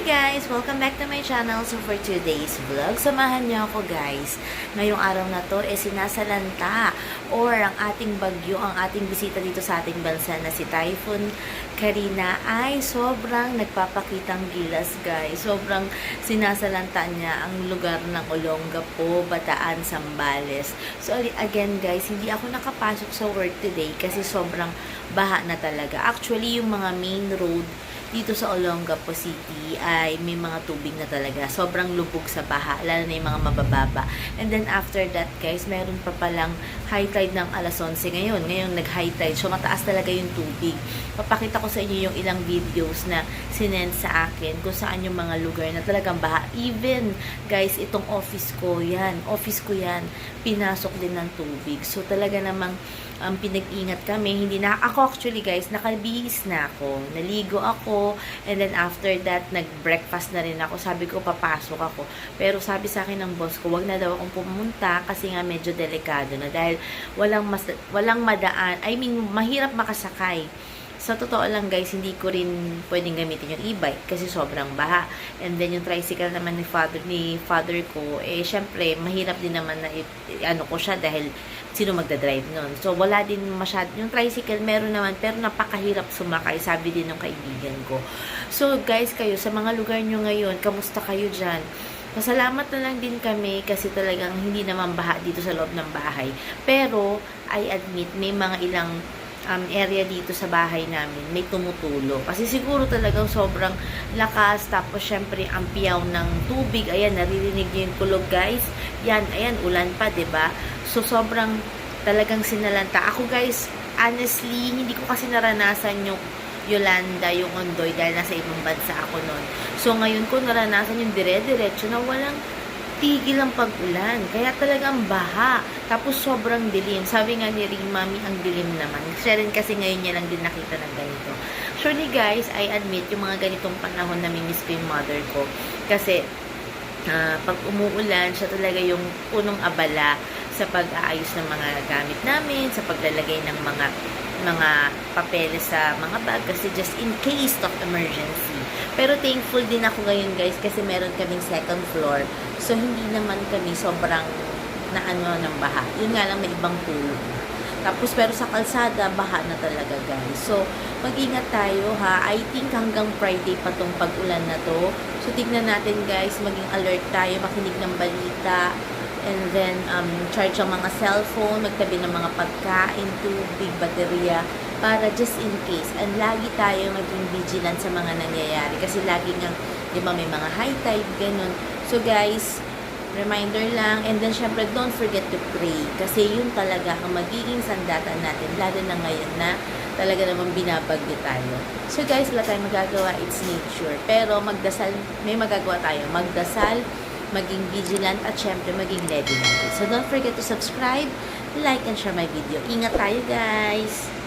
guys! Welcome back to my channel. So for today's vlog, samahan niyo ako guys. Ngayong araw na to, eh sinasalanta or ang ating bagyo, ang ating bisita dito sa ating bansa na si Typhoon Karina ay sobrang nagpapakitang gilas guys. Sobrang sinasalanta niya ang lugar ng Olongapo, Bataan, Sambales. So again guys, hindi ako nakapasok sa work today kasi sobrang baha na talaga. Actually, yung mga main road dito sa Olongapo City ay may mga tubig na talaga. Sobrang lubog sa baha, lalo na yung mga mabababa. And then after that, guys, meron pa palang high tide ng alas 11 ngayon. Ngayon, nag-high tide. So, mataas talaga yung tubig. Papakita ko sa inyo yung ilang videos na sinend sa akin kung saan yung mga lugar na talagang baha. Even, guys, itong office ko, yan. Office ko yan. Pinasok din ng tubig. So, talaga namang um, pinag-ingat kami. Hindi na, ako actually guys, nakabihis na ako. Naligo ako, and then after that, nag-breakfast na rin ako. Sabi ko, papasok ako. Pero sabi sa akin ng boss ko, wag na daw akong pumunta kasi nga medyo delikado na dahil walang, mas, walang madaan, I mean, mahirap makasakay. Sa totoo lang guys, hindi ko rin pwedeng gamitin yung e-bike kasi sobrang baha. And then yung tricycle naman ni father ni father ko, eh syempre mahirap din naman na ano ko siya dahil sino magda-drive nun. So wala din masyad yung tricycle meron naman pero napakahirap sumakay sabi din ng kaibigan ko. So guys, kayo sa mga lugar nyo ngayon, kamusta kayo diyan? Pasalamat na lang din kami kasi talagang hindi naman baha dito sa loob ng bahay. Pero, I admit, may mga ilang um, area dito sa bahay namin, may tumutulo. Kasi siguro talagang sobrang lakas, tapos syempre ang piyaw ng tubig, ayan, naririnig niyo yung kulog guys. Yan, ayan, ulan pa, ba So, sobrang talagang sinalanta. Ako guys, honestly, hindi ko kasi naranasan yung Yolanda, yung Ondoy, dahil nasa ibang bansa ako noon. So, ngayon ko naranasan yung dire-diretso na walang tigil ang pag-ulan. Kaya talagang baha. Tapos sobrang dilim. Sabi nga ni Ring Mami, ang dilim naman. Siya rin kasi ngayon niya lang din nakita ng ganito. Surely guys, I admit, yung mga ganitong panahon na miss ko yung mother ko. Kasi, ah, pag umuulan, siya talaga yung punong abala sa pag-aayos ng mga gamit namin, sa paglalagay ng mga mga papeles sa mga bag kasi just in case of emergency. Pero thankful din ako ngayon guys kasi meron kaming second floor. So hindi naman kami sobrang na ano ng baha. Yun nga lang may ibang tulog. Tapos pero sa kalsada, baha na talaga guys. So mag-ingat tayo ha. I think hanggang Friday pa tong pag-ulan na to. So tignan natin guys, maging alert tayo, makinig ng balita, and then um, charge ang mga cellphone, magtabi ng mga pagkain, tubig, baterya, para just in case. And lagi tayo maging vigilant sa mga nangyayari. Kasi lagi nga, di ba, may mga high tide, ganun. So guys, reminder lang. And then, syempre, don't forget to pray. Kasi yun talaga ang magiging sandatan natin, lalo na ngayon na talaga naman binabagyo tayo. So guys, wala tayong magagawa. It's nature. Pero magdasal, may magagawa tayo. Magdasal, maging vigilant, at syempre maging ready natin. So don't forget to subscribe, like, and share my video. Ingat tayo guys!